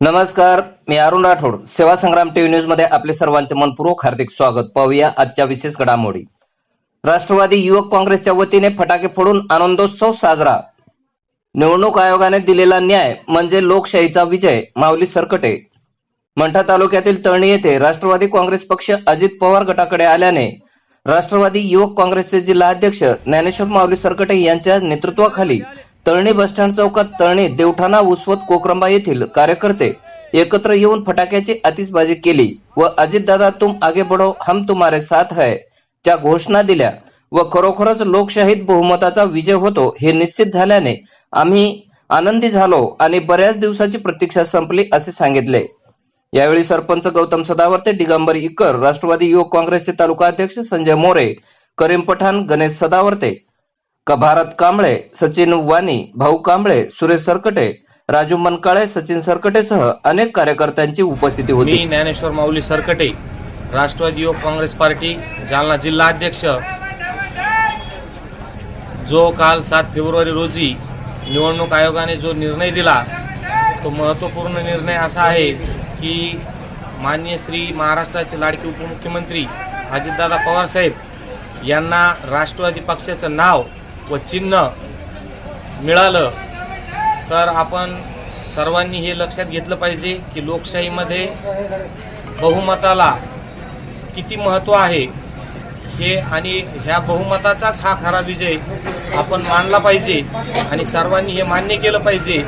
नमस्कार मी अरुण राठोड. सेवा संग्राम टीव्ही न्यूजमध्ये आपले सर्वांचे मनपूर्वक हार्दिक स्वागत. पाहूया आजच्या विशेष घडामोडी. राष्ट्रवादी युवक काँग्रेसच्या वतीने फटाके फोडून आनंदोत्सव साजरा. निवडणूक आयोगाने दिलेला न्याय म्हणजे लोकशाहीचा विजय माऊली सरकटे. मंठा तालुक्यातील तळणी येथे राष्ट्रवादी काँग्रेस पक्ष अजित पवार गटाकडे आल्याने राष्ट्रवादी युवक काँग्रेसचे जिल्हाध्यक्ष ज्ञानेश्वर माऊली सरकटे यांच्या नेतृत्वाखाली तळणे बसस्टँड चौकात तळणे देवठाणा उसवत कोक्रंबा येथील कार्यकर्ते एकत्र येऊन फटाक्याची आतिषबाजी केली व अजितदादा तुम आगे बढो हम तुम्हारे साथ है. ज्या घोषणा दिल्या व खरोखरच लोकशाहीत बहुमताचा विजय होतो हे निश्चित झाल्याने आम्ही आनंदी झालो आणि बऱ्याच दिवसाची प्रतीक्षा संपली असे सांगितले. यावेळी सरपंच गौतम सदावर्ते दिगंबर इकर राष्ट्रवादी युवक काँग्रेसचे तालुका अध्यक्ष संजय मोरे करीम पठाण गणेश सदावर्ते भारत कांबळे सचिन वाणी भाऊ कांबळे सुरेश सरकटे राजू मनकाळे सचिन सरकटेसह अनेक कार्यकर्त्यांची उपस्थिती मी होती ज्ञानेश्वर माऊली सरकटे राष्ट्रवादी युवक काँग्रेस पार्टी जालना जिल्हा अध्यक्ष. जो काल सात फेब्रुवारी रोजी निवडणूक आयोगाने जो निर्णय दिला तो महत्त्वपूर्ण निर्णय असा आहे की माननीय श्री महाराष्ट्राचे लाडके उपमुख्यमंत्री अजितदादा पवारसाहेब यांना राष्ट्रवादी पक्षाचं नाव व चिन्ह मिळालं तर आपण सर्वांनी हे लक्षात घेतलं पाहिजे की लोकशाहीमध्ये बहुमताला किती महत्त्व आहे हे आणि ह्या बहुमताचाच हा खरा विजय आपण मानला पाहिजे आणि सर्वांनी हे मान्य केलं पाहिजे.